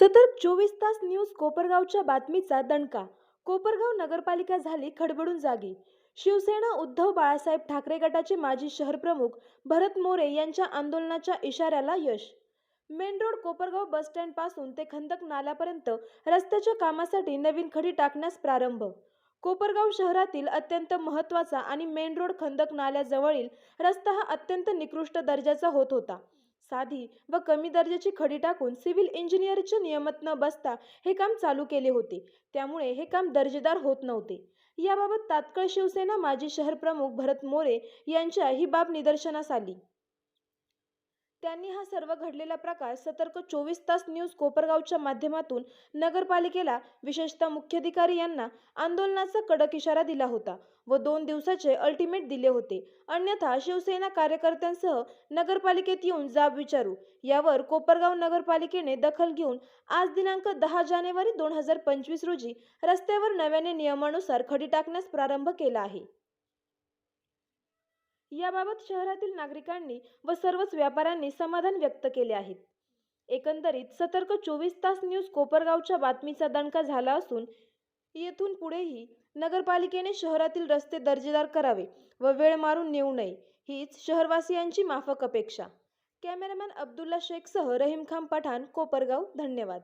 सतत चोवीस तास न्यूज कोपरगावच्या बातमीचा दणका. कोपरगाव नगरपालिका झाली खडबडून जागी. शिवसेना उद्धव बाळासाहेब ठाकरे गटाचे माजी शहरप्रमुख भरत मोरे यांच्या आंदोलनाच्या इशाऱ्याला यश. मेन रोड कोपरगाव बस स्टँडपासून ते खंदक नाल्यापर्यंत रस्त्याच्या कामासाठी नवीन खडी टाकण्यास प्रारंभ. कोपरगाव शहरातील अत्यंत महत्त्वाचा आणि मेन रोड खंदक नाल्याजवळील रस्ता हा अत्यंत निकृष्ट दर्जाचा होत होता. साधी व कमी दर्जाची खडी टाकून सिव्हिल इंजिनिअरचे नियमत न बसता हे काम चालू केले होते. त्यामुळे हे काम दर्जेदार होत नव्हते. याबाबत तात्काळ शिवसेना माजी शहर प्रमुख भरत मोरे यांच्या ही बाब निदर्शनास आली. त्यांनी हा सर्व घडलेला प्रकार सतर्क चोवीस तास न्यूज कोपरगावच्या माध्यमातून नगरपालिकेला विशेषतः मुख्याधिकारी यांना आंदोलनाचा कडक इशारा दिला होता व दोन दिवसाचे अल्टिमेट दिले होते. अन्यथा शिवसेना कार्यकर्त्यांसह नगरपालिकेत येऊन जाब विचारू. यावर कोपरगाव नगरपालिकेने दखल घेऊन आज दिनांक दहा जानेवारी दोन हजार पंचवीस रोजी रस्त्यावर नव्याने नियमानुसार खडी टाकण्यास प्रारंभ केला आहे. याबाबत शहरातील नागरिकांनी व सर्वच व्यापाऱ्यांनी समाधान व्यक्त केले आहेत एकंदरीत सतर्क चोवीस तास न्यूज कोपरगावच्या बातमीचा दणका झाला असून येथून पुढेही नगरपालिकेने शहरातील रस्ते दर्जेदार करावे व वेळ मारून नेऊ नये हीच शहरवासियांची माफक अपेक्षा. कॅमेरामॅन अब्दुल्ला शेखसह रहीम खान पठाण कोपरगाव धन्यवाद.